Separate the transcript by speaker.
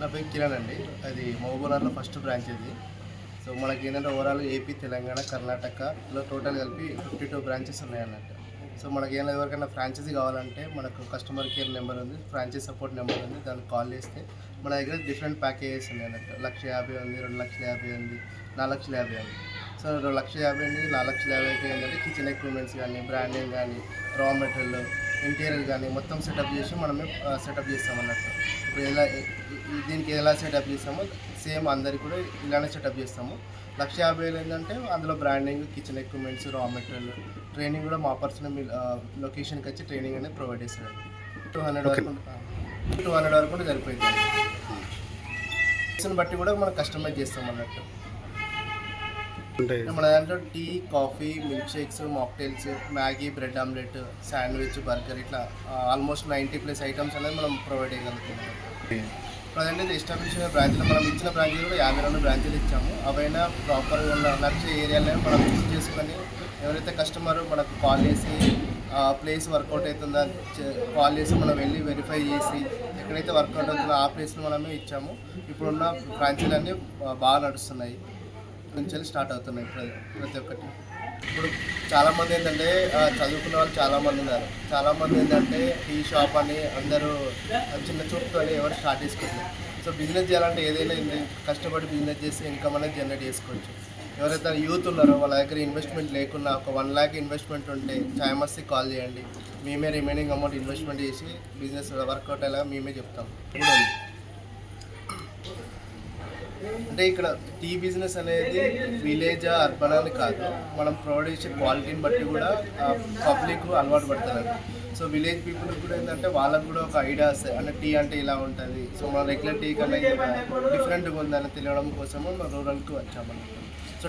Speaker 1: నా పేరు కిరణ్ అండి. అది మహబూబ్నగర్లో ఫస్ట్ బ్రాంచ్ ఇది. సో మనకి ఏంటంటే ఓవరాల్ ఏపీ తెలంగాణ కర్ణాటకలో టోటల్ కలిపి ఫిఫ్టీ టూ బ్రాంచెస్ ఉన్నాయి అన్నట్టు సో మనకి ఏమైనా ఎవరికైనా ఫ్రాంచైజీ కావాలంటే మనకు కస్టమర్ కేర్ నెంబర్ ఉంది ఫ్రాంచైజ్ సపోర్ట్ నెంబర్ ఉంది దానికి కాల్ చేస్తే మన దగ్గర డిఫరెంట్ ప్యాకేజెస్ ఉన్నాయి అన్నట్టు. లక్ష యాభై ఉంది రెండు లక్షల యాభై ఉంది నాలుగు లక్షల యాభై ఉంది. సో రెండు లక్షల యాభై ఉంది నాలుగు లక్షల యాభైకి ఏంటంటే కిచెన్ ఎక్విప్మెంట్స్ కానీ బ్రాండింగ్ కానీ రా మెటీరియల్ ఇంటీరియర్ కానీ మొత్తం సెటప్ చేసి మనమే సెటప్ చేస్తాం అన్నట్టు. ఇప్పుడు ఎలా దీనికి ఎలా సెటప్ చేస్తామో సేమ్ అందరికి కూడా ఇలానే సెటప్ చేస్తాము. లక్ష యాభై వేలు ఏంటంటే అందులో branding kitchen equipments raw material training కూడా మా పర్సనల్ లొకేషన్కి వచ్చి ట్రైనింగ్ అనేది ప్రొవైడ్ చేస్తారు టూ హండ్రెడ్ వరకు టూ హండ్రెడ్ వరకు కూడా సరిపోయింది బట్టి కూడా మనం కస్టమైజ్ చేస్తాం అన్నట్టు. మన దాంట్లో tea coffee milk shakes mocktails Maggi bread omelette sandwich burger ఇట్లా ఆల్మోస్ట్ నైంటీ ప్లస్ ఐటమ్స్ అనేది మనం ప్రొవైడ్ చేయగలుగుతున్నాం ప్రజెంట్ ఎస్టాబ్లిష్ అయిన బ్రాంచ్లు మనం ఇచ్చిన బ్రాంచ్లు కూడా యాభై రెండు బ్రాంచ్లు ఇచ్చాము. అవైనా ప్రాపర్గా ఉన్న నచ్చే ఏరియాలో మనం చూస్ చేసుకొని ఎవరైతే కస్టమర్ మనకు కాల్ చేసి ప్లేస్ వర్కౌట్ అవుతుందా కాల్ చేసి మనం వెళ్ళి వెరిఫై చేసి ఎక్కడైతే వర్కౌట్ అవుతుందో ఆ ప్లేస్ని మనమే ఇచ్చాము. ఇప్పుడున్న బ్రాంచీలన్నీ బాగా నడుస్తున్నాయి. నుంచి స్టార్ట్ అవుతున్నాయి ప్రతి ఒక్కటి. ఇప్పుడు చాలామంది ఏంటంటే చదువుకున్న వాళ్ళు చాలామంది ఉన్నారు. చాలామంది ఏంటంటే టీ షాప్ అని అందరూ చిన్న చూపుతో ఎవరు స్టార్ట్ చేసుకుంటారు సో బిజినెస్ చేయాలంటే ఏదైనా కష్టపడి బిజినెస్ చేసి ఇన్కమ్ అనేది జనరేట్ చేసుకోవచ్చు. ఎవరైతే యూత్ ఉన్నారో వాళ్ళ దగ్గర ఇన్వెస్ట్మెంట్ లేకుండా ఒక వన్ ల్యాక్ ఇన్వెస్ట్మెంట్ ఉంటే చాయ్ కాల్ చేయండి. మేమే రిమైనింగ్ అమౌంట్ ఇన్వెస్ట్మెంట్ చేసి బిజినెస్ వర్కౌట్ అయ్యేలా మేమే చెప్తాం. అంటే ఇక్కడ టీ బిజినెస్ అనేది విలేజ్ అర్బన్ అని కాదు. మనం ప్రొవైడ్ చేసే క్వాలిటీని బట్టి కూడా పబ్లిక్ అలవాటు పడుతున్నారు సో విలేజ్ పీపుల్ కూడా ఏంటంటే వాళ్ళకు కూడా ఒక ఐడియా వస్తాయి. అంటే టీ అంటే ఇలా ఉంటుంది. సో మన రెగ్యులర్ టీ కన్నా డిఫరెంట్గా ఉందని తెలియడం కోసము మనం రూరల్కి వచ్చామనుకుంటాం సో